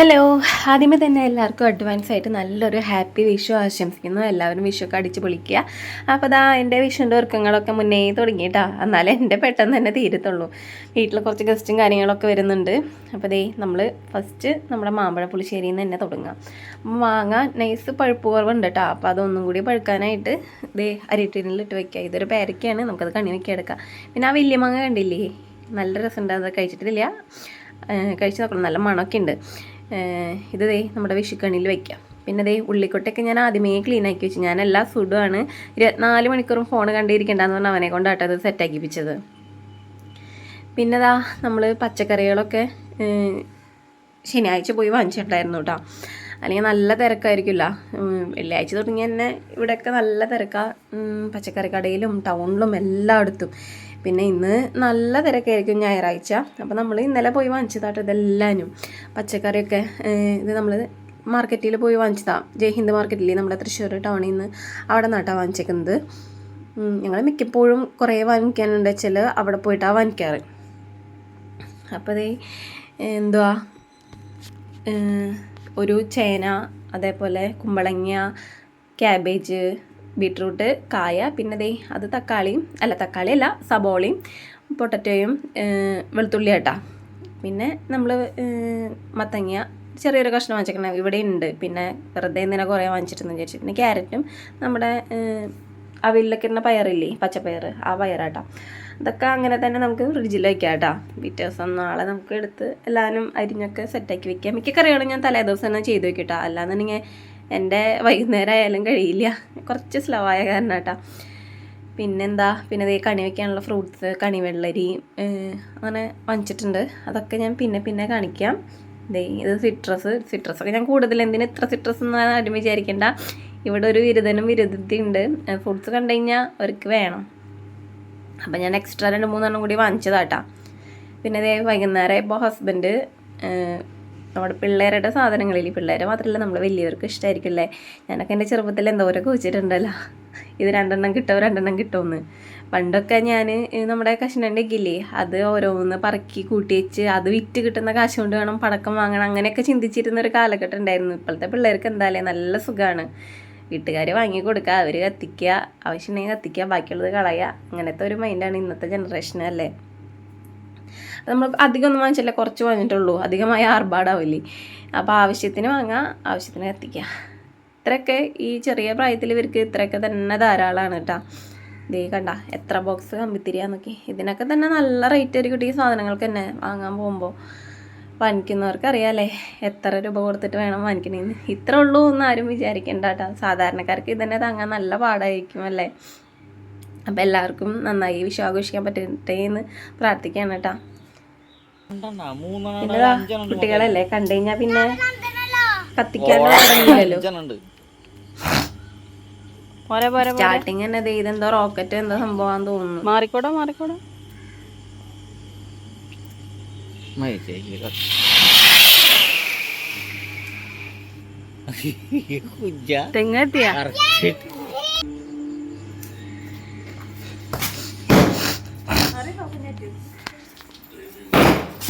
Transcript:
Hello. ആദ്യമേ തന്നെ എല്ലാവർക്കും അഡ്വാൻസ് ആയിട്ട് നല്ലൊരു ഹാപ്പി വിഷു ആശംസിക്കുന്നു. എല്ലാവരും വിഷുവൊക്കെ അടിച്ച് പൊളിക്കുക. അപ്പോൾ അതാ എന്റെ വിഷുവിന്റെ ഒരുക്കങ്ങളൊക്കെ മുന്നേ തുടങ്ങിയിട്ടാ. എന്നാലേ എന്റെ പെട്ടെന്ന് തന്നെ തീരത്തുള്ളൂ. വീട്ടിൽ കുറച്ച് ഗസ്റ്റും കാര്യങ്ങളൊക്കെ വരുന്നുണ്ട്. അപ്പോൾ ദേ നമ്മൾ ഫസ്റ്റ് നമ്മുടെ മാമ്പഴ പുളിശ്ശേരിയിൽ നിന്ന് തന്നെ തുടങ്ങാം. മാങ്ങ നൈസ് പഴുപ്പ് കുറവുണ്ട് കേട്ടോ അപ്പോൾ അതൊന്നും കൂടി പഴുക്കാനായിട്ട് ദേ അരിട്ടിനിലിട്ട് വെക്കുക. ഇതൊരു പേരക്കയാണ്. നമുക്കത് കണി വെക്കി എടുക്കാം. പിന്നെ ആ വലിയ മാങ്ങ കണ്ടില്ലേ? നല്ല രസമുണ്ട്. അത് കഴിച്ചിട്ടില്ല. കഴിച്ച് നോക്കണം. നല്ല മണമൊക്കെ ഉണ്ട്. ഇത് ദേ നമ്മുടെ വിഷുക്കണിയിൽ വെക്കാം. പിന്നെ ദേ ഉള്ളിക്കൊട്ടൊക്കെ ഞാൻ ആദ്യമേ ക്ലീൻ ആക്കി വെച്ചു. ഞാൻ എല്ലാ ഫുഡുമാണ് ഇരുപത്തിനാല് മണിക്കൂറും ഫോൺ കണ്ടിരിക്കേണ്ടെന്ന് പറഞ്ഞാൽ അവനെ കൊണ്ടാട്ടോ അത് സെറ്റാക്കിപ്പിച്ചത് പിന്നെ ദാ നമ്മൾ പച്ചക്കറികളൊക്കെ ശനിയാഴ്ച പോയി വാങ്ങിച്ചിട്ടുണ്ടായിരുന്നു കേട്ടോ. അല്ലെങ്കിൽ നല്ല തിരക്കായിരിക്കില്ല വെള്ളിയാഴ്ച തുടങ്ങി തന്നെ ഇവിടെയൊക്കെ നല്ല തിരക്കാണ് പച്ചക്കറി കടയിലും ടൗണിലും എല്ലായിടത്തും. പിന്നെ ഇന്ന് നല്ല തിരക്കായിരിക്കും ഞായറാഴ്ച. അപ്പോൾ നമ്മൾ ഇന്നലെ പോയി വാങ്ങിച്ചതാട്ടോ ഇതെല്ലാനും. പച്ചക്കറിയൊക്കെ ഇത് നമ്മൾ മാർക്കറ്റിൽ പോയി വാങ്ങിച്ചതാണ് ജയ്ഹിന്ദ് മാർക്കറ്റിൽ നമ്മുടെ തൃശ്ശൂർ ടൗണിൽ നിന്ന് അവിടെ നിന്നാട്ടാണ് വാങ്ങിച്ചേക്കുന്നത്. ഞങ്ങൾ മിക്കപ്പോഴും കുറേ വാങ്ങിക്കാനുണ്ട് വെച്ചാൽ അവിടെ പോയിട്ടാണ് വാങ്ങിക്കാറ്. അപ്പോൾ അതേ എന്തുവാ? ഒരു ചേന അതേപോലെ കുമ്പളങ്ങ ക്യാബേജ് ബീട്രൂട്ട് കായ പിന്നെ ദേ അത് തക്കാളിയും അല്ല തക്കാളി അല്ല സബോളയും പൊട്ടറ്റോയും വെളുത്തുള്ളി ആട്ടാ. പിന്നെ നമ്മൾ മത്തങ്ങ ചെറിയൊരു കഷ്ണം വാങ്ങിച്ചിരിക്കണം ഇവിടെ ഉണ്ട് പിന്നെ വെറുതെ എന്തിനാ കുറേ വാങ്ങിച്ചിട്ടെന്ന് വിചാരിച്ചു പിന്നെ ക്യാരറ്റും നമ്മുടെ അവിലൊക്കെ ഇരുന്ന പയറില്ലേ പച്ചപ്പയർ ആ പയറാട്ടാ. ഇതൊക്കെ അങ്ങനെ തന്നെ നമുക്ക് ഫ്രിഡ്ജിൽ വയ്ക്കാം കേട്ടോ പിറ്റേ ദിവസം നാളെ നമുക്ക് എടുത്ത് എല്ലാവരും അരിഞ്ഞൊക്കെ സെറ്റാക്കി വെക്കാം. മിക്ക കറികളും ഞാൻ തലേ ദിവസം തന്നെ ചെയ്ത് വെക്കട്ടോ അല്ലാന്നുണ്ടെങ്കിൽ എന്റെ വൈകുന്നേരം ആയാലും കഴിയില്ല. കുറച്ച് സ്ലോ ആയ കാരണം കേട്ടോ. പിന്നെന്താ? പിന്നെ ദേ കണി വെക്കാനുള്ള ഫ്രൂട്ട്സ് കണി വെള്ളരി അങ്ങനെ വാങ്ങിച്ചിട്ടുണ്ട്. അതൊക്കെ ഞാൻ പിന്നെ പിന്നെ കാണിക്കാം. ദേ ഇത് സിട്രസ് സിട്രസ് ഒക്കെ ഞാൻ കൂടുതൽ എന്തിനു ഇത്ര സിട്രസ് എന്ന് ആരും വിചാരിക്കേണ്ട. ഇവിടെ ഒരു വിരുദ്ധനും വിരുദ്ധി ഉണ്ട്. ഫ്രൂട്ട്സ് കണ്ടു കഴിഞ്ഞാൽ അവർക്ക് വേണം. അപ്പം ഞാൻ എക്സ്ട്രാ രണ്ട് മൂന്നെണ്ണം കൂടി വാങ്ങിച്ചതാട്ടാ പിന്നെ ഇതേ വൈകുന്നേരം ഇപ്പോൾ ഹസ്ബൻഡ് നമ്മുടെ പിള്ളേരുടെ സാധനങ്ങളിൽ പിള്ളേരെ മാത്രമല്ല നമ്മൾ വലിയവർക്ക് ഇഷ്ടമായിരിക്കില്ലേ ഞാനൊക്കെ എന്റെ ചെറുപ്പത്തിൽ എന്തോരൊക്കെ വെച്ചിട്ടുണ്ടല്ലോ ഇത് രണ്ടെണ്ണം കിട്ടുമോ രണ്ടെണ്ണം കിട്ടുമെന്ന് പണ്ടൊക്കെ ഞാൻ നമ്മുടെ കഷ്ണന്റെ അത് ഓരോന്ന് പറക്കി കൂട്ടി വെച്ച് അത് വിറ്റ് കിട്ടുന്ന കാശ് കൊണ്ട് വേണം പടക്കം വാങ്ങണം അങ്ങനെയൊക്കെ ചിന്തിച്ചിരുന്ന ഒരു കാലഘട്ടം ഉണ്ടായിരുന്നു. ഇപ്പോഴത്തെ പിള്ളേർക്ക് എന്തായാലും നല്ല സുഖമാണ് വീട്ടുകാർ വാങ്ങി കൊടുക്കുക അവർ കത്തിക്കുക ആവശ്യമുണ്ടെങ്കിൽ കത്തിക്കുക ബാക്കിയുള്ളത് കളയുക അങ്ങനത്തെ ഒരു മൈൻഡാണ് ഇന്നത്തെ ജനറേഷൻ അല്ലേ? നമ്മൾ അധികം ഒന്നും വാങ്ങിച്ചില്ല കുറച്ച് വാങ്ങിയിട്ടുള്ളൂ. അധികമായ ആർഭാടാവില്ലേ. അപ്പോൾ ആവശ്യത്തിന് വാങ്ങാം ആവശ്യത്തിന് എത്തിക്കുക ഇത്രയൊക്കെ ഈ ചെറിയ പ്രായത്തിൽ ഇവർക്ക് ഇത്രയൊക്കെ തന്നെ ധാരാളമാണ് കേട്ടോ. ദേ കണ്ട എത്ര ബോക്സ് കമ്പിത്തിരിയാന്നൊക്കെ. ഇതിനൊക്കെ തന്നെ നല്ല റേറ്റ് ഒരു കിട്ടിയ സാധനങ്ങൾക്ക് തന്നെ വാങ്ങാൻ പോകുമ്പോൾ വാങ്ങിക്കുന്നവർക്ക് അറിയാമല്ലേ എത്ര രൂപ കൊടുത്തിട്ട് വേണം വാങ്ങിക്കണേന്ന്. ഇത്ര ഉള്ളൂ എന്ന് ആരും വിചാരിക്കേണ്ട കേട്ടോ. സാധാരണക്കാർക്ക് ഇതന്നെ താങ്ങാൻ നല്ല പാടായിരിക്കും അല്ലേ? അപ്പോൾ എല്ലാവർക്കും നന്നായി വിശ്വാഘോഷിക്കാൻ പറ്റട്ടെ എന്ന് പ്രാർത്ഥിക്കുകയാണ് കേട്ടോ. രണ്ടെണ്ണ, മൂന്നെണ്ണം പിന്നെ ദാ കുട്ടികളല്ലേ കണ്ടു കഴിഞ്ഞാ പിന്നെ കത്തിക്കാണ്ട് സ്റ്റാർട്ടിങ് തന്നെ ദേ ഇതെന്തോ റോക്കറ്റ് എന്തോ സംഭവം തോന്നുന്നു. മാറിക്കോടാ മാറിക്കോടാ. തെങ്ങെത്തിയാ? തെങ്ങെത്തിയ അറച്ചിട്ട്